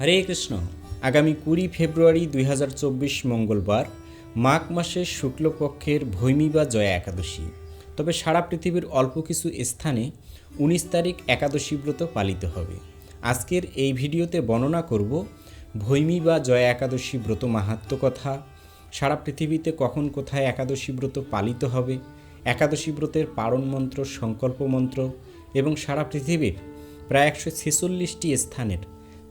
হরে কৃষ্ণ। আগামী কুড়ি ফেব্রুয়ারি দুই হাজার চব্বিশ মঙ্গলবার মাঘ মাসের শুক্লপক্ষের ভৈমী বা জয়া একাদশী। তবে সারা পৃথিবীর অল্প কিছু স্থানে উনিশ তারিখ একাদশী ব্রত পালিত হবে। আজকের এই ভিডিওতে বর্ণনা করব ভৈমী বা জয়া একাদশী ব্রত মাহাত্ম কথা, সারা পৃথিবীতে কখন কোথায় একাদশী ব্রত পালিত হবে, একাদশী ব্রতের পারণ মন্ত্র, সংকল্প মন্ত্র এবং সারা পৃথিবীর প্রায় একশো ছেচল্লিশটি স্থানের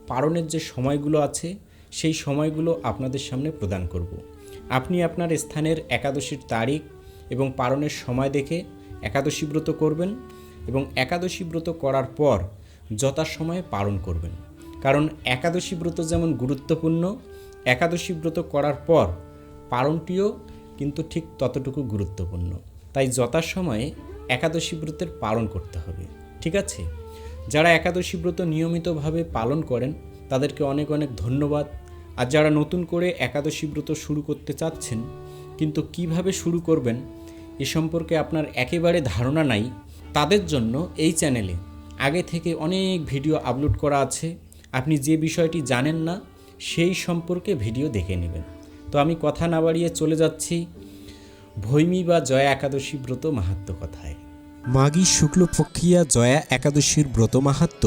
পালনের যে সময়গুলো আছে, সেই সময়গুলো আপনাদের সামনে প্রদান করব। আপনি আপনার স্থানের একাদশীর তারিখ এবং পালনের সময় দেখে একাদশী ব্রত করবেন এবং একাদশী ব্রত করার পর যথাসময়ে পালন করবেন। কারণ একাদশী ব্রত যেমন গুরুত্বপূর্ণ, একাদশী ব্রত করার পর পালনটিও কিন্তু ঠিক ততটুকু গুরুত্বপূর্ণ। তাই যথাসময়ে একাদশী ব্রতের পালন করতে হবে। ঠিক আছে? যারা একাদশী ব্রত নিয়মিতভাবে পালন করেন, তাদেরকে অনেক অনেক ধন্যবাদ। আর যারা নতুন করে একাদশী ব্রত শুরু করতে চাচ্ছেন, কিন্তু কীভাবে শুরু করবেন, এ সম্পর্কে আপনার একেবারে ধারণা নাই, তাদের জন্য এই চ্যানেলে আগে থেকে অনেক ভিডিও আপলোড করা আছে। আপনি যে বিষয়টি জানেন না, সেই সম্পর্কে ভিডিও দেখে নেবেন। তো আমি কথা না বাড়িয়ে চলে যাচ্ছি। ভৈমী বা জয়া একাদশী ব্রত মাহাত্ম কথায়। মাঘী শুক্লপক্ষিয়া জয়া একাদশীর ব্রত মাহাত্ম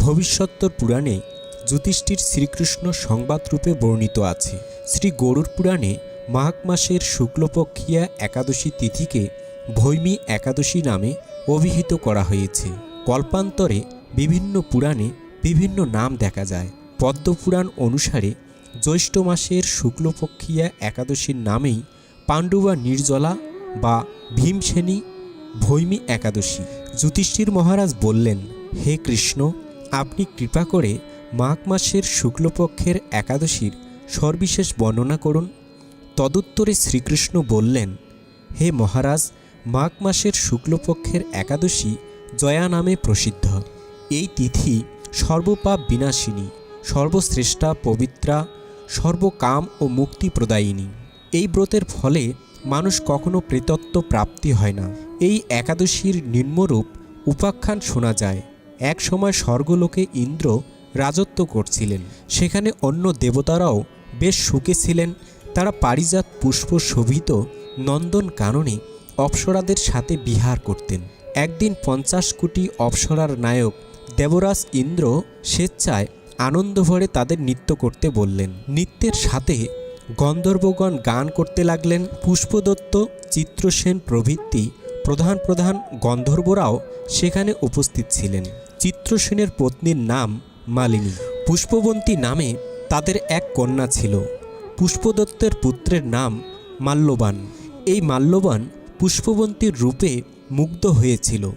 ভবিষ্যত্তর পুরাণে যুধিষ্ঠির শ্রীকৃষ্ণ সংবাদরূপে বর্ণিত আছে। শ্রী গরুর পুরাণে মাঘ মাসের শুক্লপক্ষিয়া একাদশী তিথিকে ভৈমী একাদশী নামে অভিহিত করা হয়েছে। কল্পান্তরে বিভিন্ন পুরাণে বিভিন্ন নাম দেখা যায়। পদ্মপুরাণ অনুসারে জ্যৈষ্ঠ মাসের শুক্লপক্ষিয়া একাদশীর নামেই পাণ্ডুবা নির্জলা বা ভীমসেনী ভৈমী একাদশী। যুধিষ্ঠির মহারাজ বললেন, হে কৃষ্ণ, আপনি কৃপা করে মাঘ মাসের শুক্লপক্ষের একাদশীর সর্বিশেষ বর্ণনা করুন। তদুত্তরে শ্রীকৃষ্ণ বললেন, হে মহারাজ, মাঘ মাসের শুক্লপক্ষের একাদশী জয়া নামে প্রসিদ্ধ। এই তিথি সর্বপাপ বিনাশিনী, সর্বশ্রেষ্ঠা পবিত্রা, সর্বকাম ও মুক্তি প্রদায়িনী। এই ব্রতের ফলে মানুষ কখনো প্রেতত্ব প্রাপ্তি হয় না। এই একাদশীর নিম্নরূপ উপাখ্যান শোনা যায়। এক সময় স্বর্গলোকে ইন্দ্র রাজত্ব করছিলেন। সেখানে অন্য দেবতারাও বেশ সুখে ছিলেন। তারা পারিজাত পুষ্প শোভিত নন্দন কাননে অপ্সরাদের সাথে বিহার করতেন। একদিন পঞ্চাশ কোটি অপ্সরার নায়ক দেবরাজ ইন্দ্র স্বেচ্ছায় আনন্দ ভরে তাদের নৃত্য করতে বললেন। নৃত্যের সাথে গন্ধর্বগণ গান করতে লাগলেন। পুষ্পদত্ত, চিত্রসেন প্রভৃতি প্রধান প্রধান গন্ধর্বরাও সেখানে উপস্থিত ছিলেন। চিত্রসেনের পত্নীর নাম মালিনী। পুষ্পবন্তী নামে তাদের এক কন্যা ছিল। পুষ্পদত্তের পুত্রের নাম মাল্যবান। এই মাল্যবান পুষ্পবন্তীর রূপে মুগ্ধ হয়েছিল।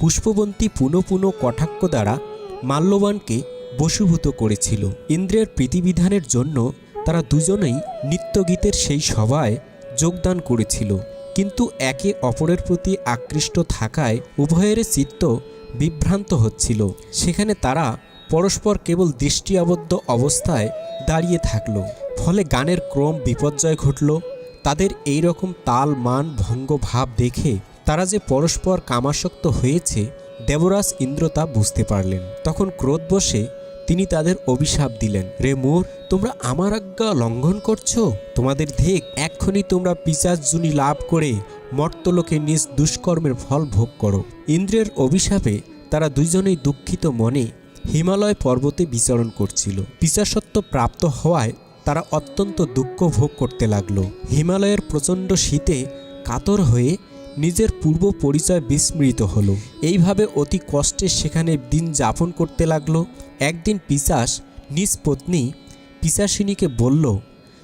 পুষ্পবন্তী পুনঃ পুনঃ কটাক্ষ দ্বারা মাল্যবানকে বশীভূত করেছিল। ইন্দ্রের প্রীতিবিধানের জন্য তারা দুজনেই নৃত্যগীতের সেই সভায় যোগদান করেছিল। কিন্তু একে অপরের প্রতি আকৃষ্ট থাকায় উভয়ের চিত্ত বিভ্রান্ত হচ্ছিল। সেখানে তারা পরস্পর কেবল দৃষ্টি আবদ্ধ অবস্থায় দাঁড়িয়ে থাকল। ফলে গানের ক্রম বিপর্যয় ঘটল। তাদের এই রকম তাল, মান, ভঙ্গ, ভাব দেখে তারা যে পরস্পর কামাসক্ত হয়েছে, দেবরাজ ইন্দ্র তা বুঝতে পারলেন। তখন ক্রোধ বসে তিনি তাদের অভিশাপ দিলেন। রে মোর, তোমরা আমার আজ্ঞা লঙ্ঘন করছ? তোমাদের ধেক এক্ষুনি তোমরা পিচাজুনি লাভ করে মর্তলোকে নিজ দুষ্কর্মের ফল ভোগ করো ইন্দ্রের অভিশাপে তারা দুইজনেই দুঃখিত মনে হিমালয় পর্বতে বিচরণ করছিল। পিচাসত্ব প্রাপ্ত হওয়ায় তারা অত্যন্ত দুঃখ ভোগ করতে লাগল। হিমালয়ের প্রচণ্ড শীতে কাতর হয়ে নিজের পূর্ব পরিচয় বিস্মৃত হলো। এইভাবে অতি কষ্টে সেখানে দিন যাপন করতে লাগল। একদিন পিসাস, নিজ পত্নী পিসাসিনীকে বলল,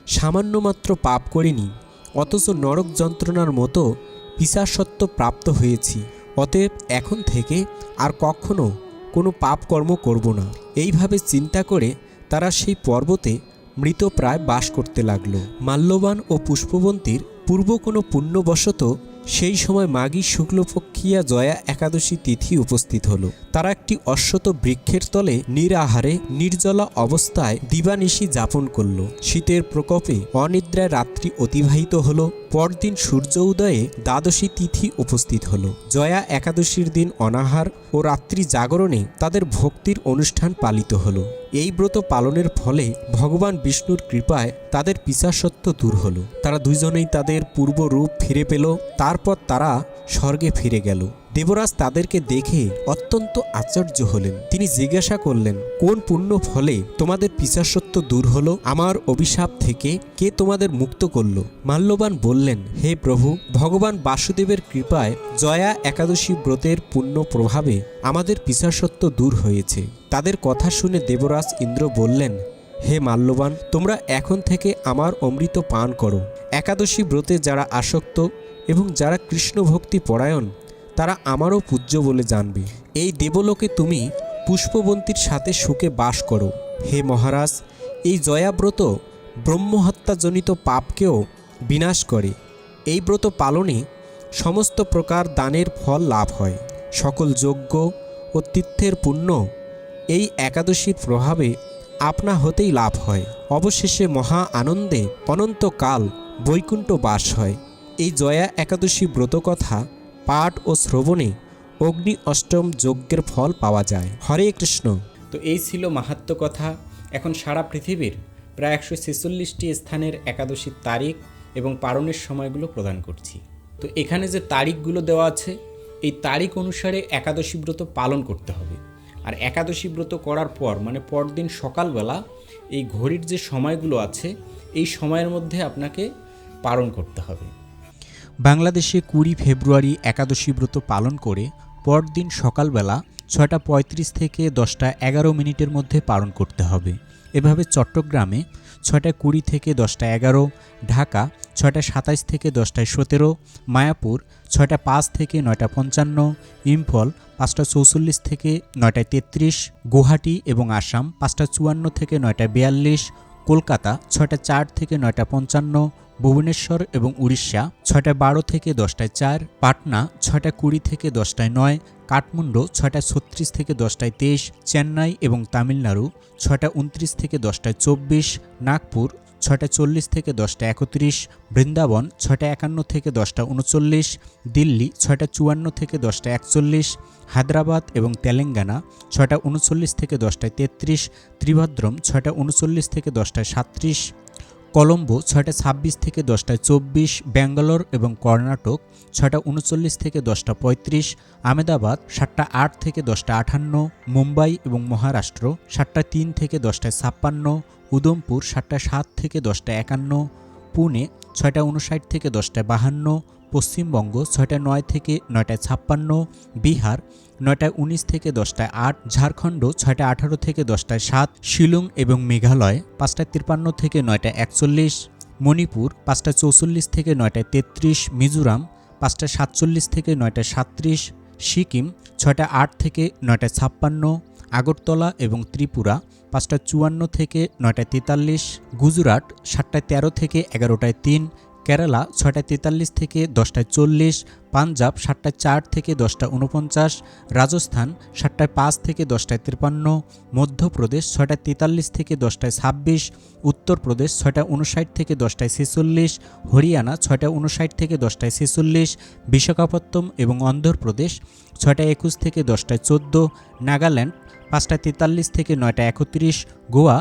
সামান্য মাত্র পাপ করিনি, অথচ নরক যন্ত্রণার মতো পিসাসত্ব প্রাপ্ত হয়েছি। অতএব এখন থেকে আর কখনো কোনো পাপকর্ম করব না। এইভাবে চিন্তা করে তারা সেই পর্বতে মৃতপ্রায় বাস করতে লাগল। মাল্যবান ও পুষ্পবন্তীর পূর্ব কোনো পুণ্যবশত সেই সময় মাঘী শুক্লপক্ষিয়া জয়া একাদশী তিথি উপস্থিত হল। তারা একটি অশ্বত বৃক্ষের তলে নিরাহারে, নির্জলা অবস্থায় দিবানিশি যাপন করল। শীতের প্রকোপে অনিদ্রায় রাত্রি অতিবাহিত হল। পরদিন সূর্য উদয়ে দ্বাদশী তিথি উপস্থিত হল। জয়া একাদশীর দিন অনাহার ও রাত্রি জাগরণে তাদের ভক্তির অনুষ্ঠান পালিত হলো। এই ব্রত পালনের ফলে ভগবান বিষ্ণুর কৃপায় তাদের পিসাসত্ব দূর হলো। তারা দুইজনেই তাদের পূর্ব রূপ ফিরে পেল, তারপর তারা স্বর্গে ফিরে গেল। দেবরাজ তাদেরকে দেখে অত্যন্ত আশ্চর্য হলেন। তিনি জিজ্ঞাসা করলেন, কোন পুণ্য ফলে তোমাদের পিসাসত্ব দূর হলো? আমার অভিশাপ থেকে কে তোমাদের মুক্ত করল? মাল্যবান বললেন, হে প্রভু ভগবান বাসুদেবের কৃপায় জয়া একাদশী ব্রতের পুণ্য প্রভাবে আমাদের পিসাসত্ব দূর হয়েছে। তাদের কথা শুনে দেবরাজ ইন্দ্র বললেন, হে মাল্যবান, তোমরা এখন থেকে আমার অমৃত পান করো। একাদশী ব্রতে যারা আসক্ত এবং যারা কৃষ্ণ ভক্তি পরায়ণ, তারা আমারও পূজ্য বলে জানবে। এই দেবলোকে তুমি পুষ্পবন্তীর সাথে সুখে বাস করো। হে মহারাজ, এই জয়াব্রত ব্রহ্মহত্যাজনিত পাপকেও বিনাশ করে। এই ব্রত পালনে সমস্ত প্রকার দানের ফল লাভ হয়। সকল যজ্ঞ ও তীর্থের পুণ্য এই একাদশীর প্রভাবে আপনা হতেই লাভ হয়। অবশেষে মহা আনন্দে অনন্তকাল বৈকুণ্ঠ বাস হয়। এই জয়া একাদশী ব্রতকথা পাঠ ও শ্রবণে অগ্নি অষ্টম যজ্ঞের ফল পাওয়া যায়। হরে কৃষ্ণ। তো এই ছিল মাহাত্ম কথা। এখন সারা পৃথিবীর প্রায় একশো ছেচল্লিশটি স্থানের একাদশীর তারিখ। এবং পালনের সময়গুলো প্রদান করছি। তো এখানে যে তারিখগুলো দেওয়া আছে, এই তারিখ অনুসারে একাদশী ব্রত পালন করতে হবে। আর একাদশী ব্রত করার পর মানে পরদিন সকালবেলা, এই ঘড়ির যে সময়গুলো আছে, এই সময়ের মধ্যে আপনাকে পালন করতে হবে। বাংলাদেশে কুড়ি ফেব্রুয়ারি একাদশী ব্রত পালন করে পরদিন সকালবেলা ছয়টা পঁয়ত্রিশ থেকে দশটা এগারো মিনিটের মধ্যে পালন করতে হবে। এভাবে চট্টগ্রামে ছয়টা কুড়ি থেকে দশটা এগারো, ঢাকা ছয়টা সাতাইশ থেকে দশটায় সতেরো, মায়াপুর ছয়টা পাঁচ থেকে নয়টা পঞ্চান্ন, ইম্ফল পাঁচটা চৌচল্লিশ থেকে নয়টায় তেত্রিশ, গুয়াহাটি এবং আসাম পাঁচটা চুয়ান্ন থেকে নয়টা বিয়াল্লিশ কলকাতা ছয়টা চার থেকে নয়টা পঞ্চান্ন, ভুবনেশ্বর এবং উড়িষ্যা ছয়টা বারো থেকে দশটায় চার, পাটনা ছয়টা কুড়ি থেকে দশটায় নয়, কাঠমান্ডু ছয়টা ছত্রিশ থেকে দশটায় তেইশ, চেন্নাই এবং তামিলনাড়ু ছয়টা উনত্রিশ থেকে দশটায় চব্বিশ, নাগপুর ছয়টা চল্লিশ থেকে দশটা একত্রিশ, বৃন্দাবন ছয়টা একান্ন থেকে দশটা উনচল্লিশ, দিল্লি ছয়টা চুয়ান্ন থেকে দশটা একচল্লিশ, হায়দ্রাবাদ এবং তেলেঙ্গানা ছয়টা উনচল্লিশ থেকে দশটায় তেত্রিশ, ত্রিভদ্রম ছয়টা উনচল্লিশ থেকে দশটায় সাতত্রিশ, কলম্বো ছয়টা ছাব্বিশ থেকে দশটায় চব্বিশ, ব্যাঙ্গালোর এবং কর্ণাটক ছয়টা উনচল্লিশ থেকে দশটা পঁয়ত্রিশ আমেদাবাদ সাতটা আট থেকে দশটা আটান্ন মুম্বাই এবং মহারাষ্ট্র সাতটা তিন থেকে দশটায় ছাপ্পান্ন উদমপুর সাতটা সাত থেকে দশটা একান্ন, পুনে ছয়টা উনষাট থেকে দশটা বাহান্ন, পশ্চিমবঙ্গ ছয়টা নয় থেকে নয়টায় ছাপ্পান্ন, বিহার নয়টায় উনিশ থেকে দশটায় আট, ঝাড়খণ্ড ছয়টা আঠারো থেকে দশটায় সাত, শিলং এবং মেঘালয় পাঁচটা তিপ্পান্ন থেকে নয়টা একচল্লিশ, মণিপুর পাঁচটা চৌচল্লিশ থেকে নয়টায় তেত্রিশ, মিজোরাম পাঁচটা সাতচল্লিশ থেকে নয়টা সাতত্রিশ, সিকিম ছয়টা আট থেকে নয়টা ছাপ্পান্ন, আগরতলা এবং ত্রিপুরা পাঁচটা চুয়ান্ন থেকে নয়টায় তেতাল্লিশ গুজরাট সাতটায় তেরো থেকে এগারোটায় তিন কেরালা ছয়টা তেতাল্লিশ থেকে দশটায় চল্লিশ, পাঞ্জাব সাতটায় চার থেকে দশটা উনপঞ্চাশ রাজস্থান সাতটায় পাঁচ থেকে দশটায় তিপ্পান্ন মধ্যপ্রদেশ ছয়টায় তেতাল্লিশ থেকে দশটায় ছাব্বিশ, উত্তরপ্রদেশ ছয়টা উনষাট থেকে দশটায় ছেচল্লিশ, হরিয়ানা ছয়টা উনষাট থেকে দশটায় ছেচল্লিশ বিশাখাপত্তম এবং অন্ধ্রপ্রদেশ ছয়টা একুশ থেকে দশটায় চোদ্দ, নাগাল্যান্ড পাঁচটা তেতাল্লিশ থেকে নয়টা একত্রিশ, গোয়া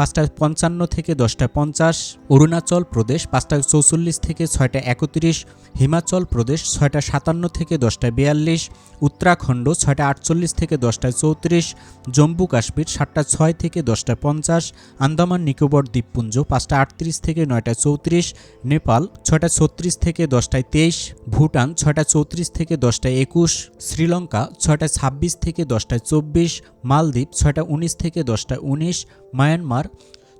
পাঁচটা পঞ্চান্ন থেকে দশটা পঞ্চাশ, অরুণাচল প্রদেশ পাঁচটা চৌচল্লিশ থেকে ছয়টা একত্রিশ, হিমাচল প্রদেশ ছয়টা সাতান্ন থেকে দশটা বিয়াল্লিশ, উত্তরাখণ্ড ছয়টা আটচল্লিশ থেকে দশটায় চৌত্রিশ, জম্মু কাশ্মীর সাতটা ছয় থেকে দশটা পঞ্চাশ, আন্দামান, নিকোবর, দ্বীপপুঞ্জ পাঁচটা আটত্রিশ থেকে নয়টা চৌত্রিশ, নেপাল ছয়টা ছত্রিশ থেকে দশটায় তেইশ, ভুটান ছয়টা চৌত্রিশ থেকে দশটায় একুশ, শ্রীলঙ্কা ছয়টা ছাব্বিশ থেকে দশটায় চব্বিশ মালদ্বীপ ছয়টা উনিশ থেকে দশটা উনিশ, মায়ানমার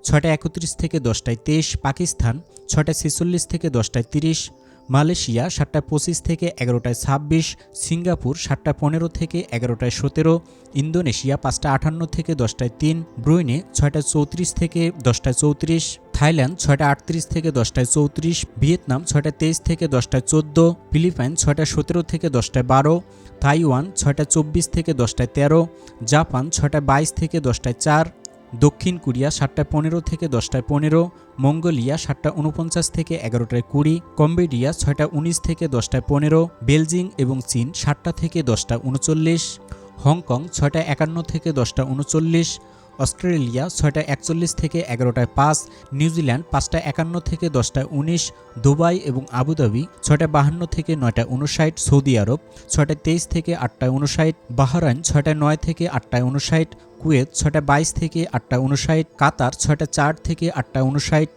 ছয়টা একত্রিশ থেকে দশটায় তেইশ, পাকিস্তান ছয়টা ছেচল্লিশ থেকে দশটায় তিরিশ মালয়েশিয়া সাতটা পঁচিশ থেকে এগারোটায় ছাব্বিশ, সিঙ্গাপুর সাতটা পনেরো থেকে এগারোটায় সতেরো, ইন্দোনেশিয়া পাঁচটা আটান্ন থেকে দশটায় তিন, ব্রুইনে ছয়টা চৌত্রিশ থেকে দশটায় চৌত্রিশ, থাইল্যান্ড ছয়টা আটত্রিশ থেকে দশটায় চৌত্রিশ, ভিয়েতনাম ছয়টা তেইশ থেকে দশটায় চোদ্দ, ফিলিপাইন ছয়টা সতেরো থেকে দশটায় বারো, তাইওয়ান ছয়টা চব্বিশ থেকে দশটায় তেরো, জাপান ছয়টা বাইশ থেকে দশটায় চার দক্ষিণ কোরিয়া সাতটা পনেরো থেকে দশটায় পনেরো, মঙ্গোলিয়া সাতটা উনপঞ্চাশ থেকে এগারোটায় কুড়ি, কম্বেডিয়া ছয়টা উনিশ থেকে দশটায় পনেরো বেলজিং এবং চীন সাতটা থেকে দশটা উনচল্লিশ, হংকং ছয়টা একান্ন থেকে দশটা উনচল্লিশ অস্ট্রেলিয়া ছয়টা একচল্লিশ থেকে এগারোটায় পাঁচ, নিউজিল্যান্ড পাঁচটা একান্ন থেকে দশটায় উনিশ, দুবাই এবং আবুধাবি ছয়টা বাহান্ন থেকে নয়টা উনষাট সৌদি আরব ছয়টা তেইশ থেকে আটটায় উনষাট বাহরাইন ছয়টা নয় থেকে আটটায় উনষাট কুয়েত ছয়টা বাইশ থেকে আটটা উনষাট কাতার ছয়টা চার থেকে আটটা উনষাট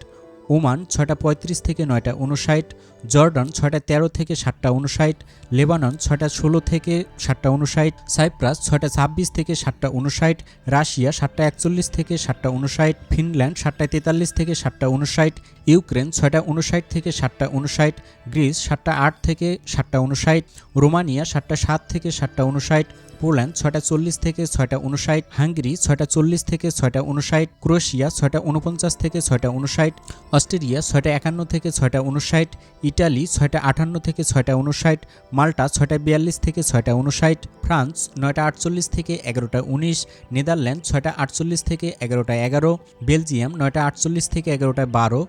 ওমান ছয়টা পঁয়ত্রিশ থেকে নয়টা উনষাট জর্ডান ছয়টা তেরো থেকে সাতটা উনষাট লেবানন ছয়টা ষোলো থেকে সাতটা উনষাট সাইপ্রাস ছয়টা ছাব্বিশ থেকে সাতটা উনষাট রাশিয়া সাতটা একচল্লিশ থেকে সাতটা উনষাট ফিনল্যান্ড সাতটা তেতাল্লিশ থেকে সাতটা উনষাট ইউক্রেন ছয়টা উনষাট থেকে সাতটা উনষাট গ্রিস সাতটা আট থেকে সাতটা উনষাট রোমানিয়া সাতটা সাত থেকে সাতটা উনষাট পোল্যান্ড, ছয়টা চল্লিশ থেকে ছয়টা উনষাট হাঙ্গেরি, ছয়টা চল্লিশ থেকে ছয়টা উনষাট ক্রোয়েশিয়া, ছয়টা উনপঞ্চাশ থেকে ছয়টা উনষাট অস্ট্রেলিয়া, ছয়টা একান্ন থেকে ছয়টা উনষাট ইটালি, ছয়টা আটান্ন থেকে ছয়টা উনষাট মাল্টা, ছয়টা বিয়াল্লিশ থেকে ছয়টা উনষাট ফ্রান্স, নয়টা আটচল্লিশ থেকে এগারোটা উনিশ, নেদারল্যান্ড, ছয়টা আটচল্লিশ থেকে এগারোটা এগারো, বেলজিয়াম, নয়টা আটচল্লিশ থেকে এগারোটা বারো,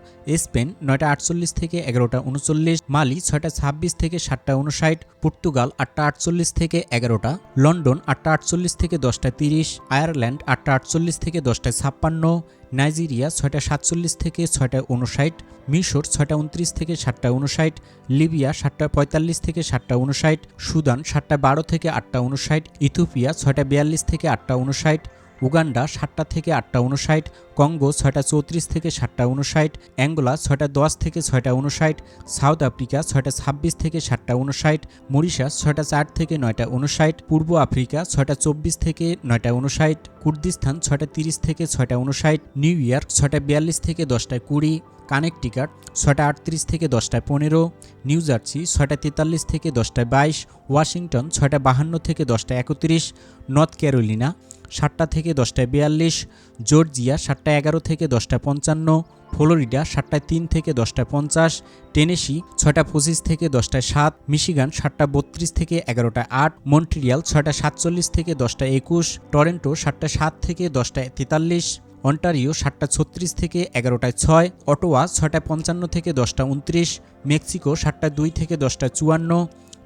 স্পেন, নয়টা আটচল্লিশ থেকে এগারোটা উনচল্লিশ মালি, ছয়টা ছাব্বিশ থেকে সাতটা উনষাট পর্তুগাল, আটটা আটচল্লিশ থেকে এগারোটা, লন্ডন আটটা আটচল্লিশ থেকে দশটা তিরিশ, আয়ারল্যান্ড আটটা আটচল্লিশ থেকে দশটায় ছাপ্পান্ন, নাইজেরিয়া ছয়টা সাতচল্লিশ থেকে ছয়টায় উনষাট মিশর ছয়টা উনত্রিশ থেকে সাতটা উনষাট লিবিয়া সাতটা পঁয়তাল্লিশ থেকে সাতটা উনষাট সুদান সাতটা বারো থেকে আটটা উনষাট ইথিওপিয়া ছয়টা বিয়াল্লিশ থেকে আটটা উনষাট উগান্ডা সাতটা থেকে আটটা উনষাট কঙ্গো ছয়টা চৌত্রিশ থেকে সাতটা উনষাট অ্যাঙ্গোলা ছয়টা দশ থেকে ছয়টা উনষাট সাউথ আফ্রিকা ছয়টা ছাব্বিশ থেকে সাতটা উনষাট মরিশাস ছয়টা চার থেকে নয়টা উনষাট পূর্ব আফ্রিকা ছয়টা চব্বিশ থেকে নয়টা উনষাট কুর্দিস্তান ছয়টা তিরিশ থেকে ছয়টা উনষাট নিউ ইয়র্ক ছয়টা বিয়াল্লিশ থেকে দশটা কুড়ি, কানেকটিকাট ছয়টা আটত্রিশ থেকে দশটায় পনেরো, নিউ জার্সি ছয়টা তেতাল্লিশ থেকে দশটায় বাইশ, ওয়াশিংটন ছয়টা বাহান্ন থেকে দশটায় একত্রিশ, নর্থ ক্যারোলিনা সাতটা থেকে দশটায় বিয়াল্লিশ, জর্জিয়া সাতটা এগারো থেকে দশটা পঞ্চান্ন, ফ্লোরিডা সাতটায় তিন থেকে দশটায় পঞ্চাশ, টেনেসি ছয়টা পঁচিশ থেকে দশটায় সাত, মিশিগান সাতটা বত্রিশ থেকে এগারোটায় আট, মন্ট্রিয়াল ছয়টা সাতচল্লিশ থেকে দশটা একুশ, টরেন্টো সাতটা সাত থেকে দশটায় তেতাল্লিশ, অন্টারিও সাতটা ছত্রিশ থেকে এগারোটায় ছয়, অটোয়া ছয়টা পঞ্চান্ন থেকে দশটা উনত্রিশ, মেক্সিকো সাতটা দুই থেকে দশটা চুয়ান্ন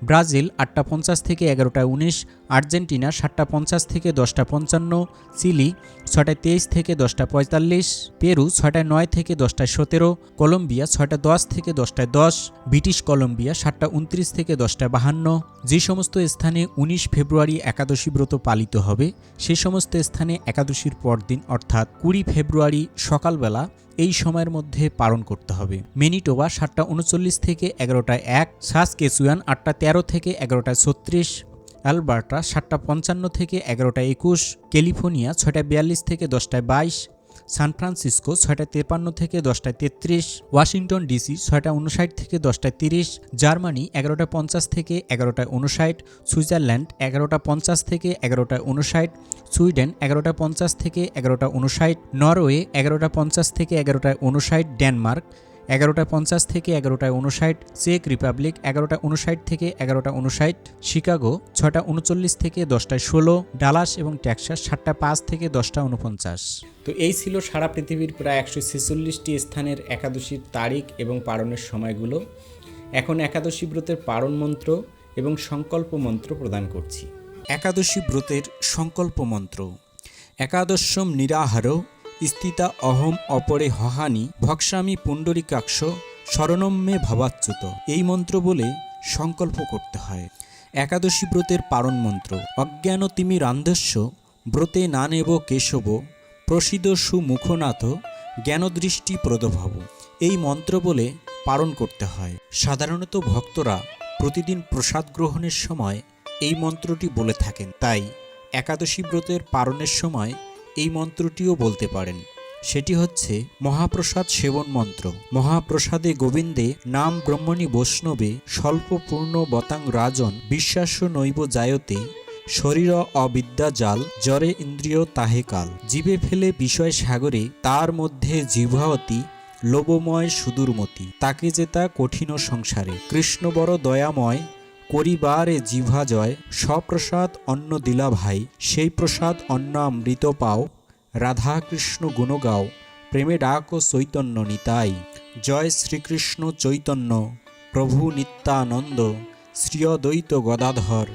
ব্রাজিল আটটা পঞ্চাশ থেকে এগারোটায় উনিশ, আর্জেন্টিনা সাতটা পঞ্চাশ থেকে দশটা পঞ্চান্ন, চিলি ছটায় তেইশ থেকে দশটা পঁয়তাল্লিশ, পেরু ছয়টায় নয় থেকে দশটায় সতেরো, কলম্বিয়া ছয়টা দশ থেকে দশটায় দশ, ব্রিটিশ কলম্বিয়া সাতটা উনত্রিশ থেকে দশটা বাহান্ন। যে সমস্ত স্থানে উনিশ ফেব্রুয়ারি একাদশী ব্রত পালিত হবে, সে সমস্ত স্থানে একাদশীর পরদিন, অর্থাৎ কুড়ি ফেব্রুয়ারি সকালবেলা এই সময়ের মধ্যে পালন করতে হবে। মেনিটোবা সাতটা উনচল্লিশ থেকে এগারোটায় এক সাস কেসুয়ান আটটা তেরো থেকে এগারোটায় ছত্রিশ, অ্যালবার্টা সাতটা পঞ্চান্ন থেকে এগারোটা একুশ, ক্যালিফোর্নিয়া ছয়টা বিয়াল্লিশ থেকে দশটায় বাইশ সান ফ্রান্সিসকো ছয়টা তেপান্ন থেকে দশটায় তেত্রিশ, ওয়াশিংটন ডিসি ছয়টা উনষাট থেকে দশটায় তিরিশ, জার্মানি এগারোটা পঞ্চাশ থেকে এগারোটায় উনষাট, সুইজারল্যান্ড এগারোটা পঞ্চাশ থেকে এগারোটায় উনষাট, সুইডেন এগারোটা পঞ্চাশ থেকে এগারোটা উনষাট, নরওয়ে এগারোটা পঞ্চাশ থেকে এগারোটায় উনষাট, ডেনমার্ক এগারোটা পঞ্চাশ থেকে এগারোটায় উনষাট চেক রিপাবলিক এগারোটা উনষাট থেকে এগারোটা উনষাট শিকাগো ছটা উনচল্লিশ থেকে দশটায় ষোলো ডালাস এবং টেক্সাস সাতটা পাঁচ থেকে দশটা উনপঞ্চাশ। তো এই ছিল সারা পৃথিবীর প্রায় একশো ছেচল্লিশটি স্থানের একাদশীর তারিখ এবং পালনের সময়গুলো। এখন একাদশী ব্রতের পারণ মন্ত্র এবং সংকল্প মন্ত্র প্রদান করছি। একাদশী ব্রতের সংকল্প মন্ত্র। একাদশম নিরাহার স্থিতা অহম অপরে হহানি ভক্সামি পুণ্ডরিকাক্ষ শরণম মে ভবাচ্যুত। এই মন্ত্র বলে সংকল্প করতে হয়। একাদশী ব্রতের পারণ মন্ত্র। অজ্ঞান তিমি রান্ধস্য, ব্রতে না নেব কেশব প্রসিদ সুমুখনাথ, জ্ঞানদৃষ্টি প্রদভব। এই মন্ত্র বলে পালন করতে হয়। সাধারণত ভক্তরা প্রতিদিন প্রসাদ গ্রহণের সময় এই মন্ত্রটি বলে থাকেন। তাই একাদশী ব্রতের পালনের সময় এই মন্ত্রটিও বলতে পারেন। সেটি হচ্ছে, মহাপ্রসাদ সেবন মন্ত্র। মহাপ্রসাদে গোবিন্দে নাম ব্রহ্মণী বৈষ্ণবে স্বল্প পূর্ণ বতাং রাজন বিশ্বাস্য নৈব জায়তে, শরীর অবিদ্যা জাল জরে ইন্দ্রিয় তাহে কাল। জীবে ফেলে বিষয় সাগরে, তার মধ্যে জিভাবতী লোবময় সুদূরমতি। তাকে যেতা কঠিন সংসারে। কৃষ্ণ বড় দয়াময় করিবারে জিভা জয় সপ্রসাদ অন্ন দিলা ভাই, সেই প্রসাদ অন্ন অমৃত পাও রাধা কৃষ্ণ গুণ গাও, প্রেমে ডাক চৈতন্য নিতাই। জয় শ্রীকৃষ্ণ চৈতন্য, প্রভু নিত্যানন্দ, শ্রীয়দ্বৈত গদাধর,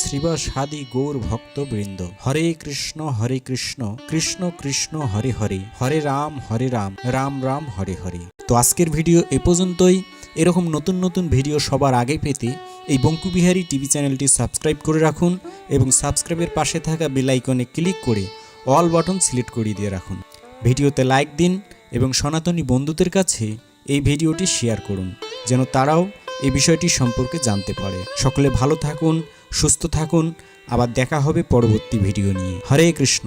শ্রীবাসাদি গৌর ভক্তবৃন্দ। হরে কৃষ্ণ হরে কৃষ্ণ কৃষ্ণ কৃষ্ণ, হরে হরে হরে রাম হরে রাম রাম রাম, হরে হরে। তো আজকের ভিডিও এ পর্যন্তই। এরকম নতুন নতুন ভিডিও সবার আগে পেতে এই বঙ্কুবিহারী টিভি চ্যানেলটি সাবস্ক্রাইব করে রাখুন এবং সাবস্ক্রাইবের পাশে থাকা বেল আইকনে ক্লিক করে অল বাটন সিলেক্ট করে দিয়ে রাখুন। ভিডিওতে লাইক দিন এবং সনাতনী বন্ধুদের কাছে এই ভিডিওটি শেয়ার করুন, যেন তারাও এই বিষয়টি সম্পর্কে জানতে পারে। সকলে ভালো থাকুন, সুস্থ থাকুন, আবার দেখা হবে পরবর্তী ভিডিও নিয়ে। হরে কৃষ্ণ।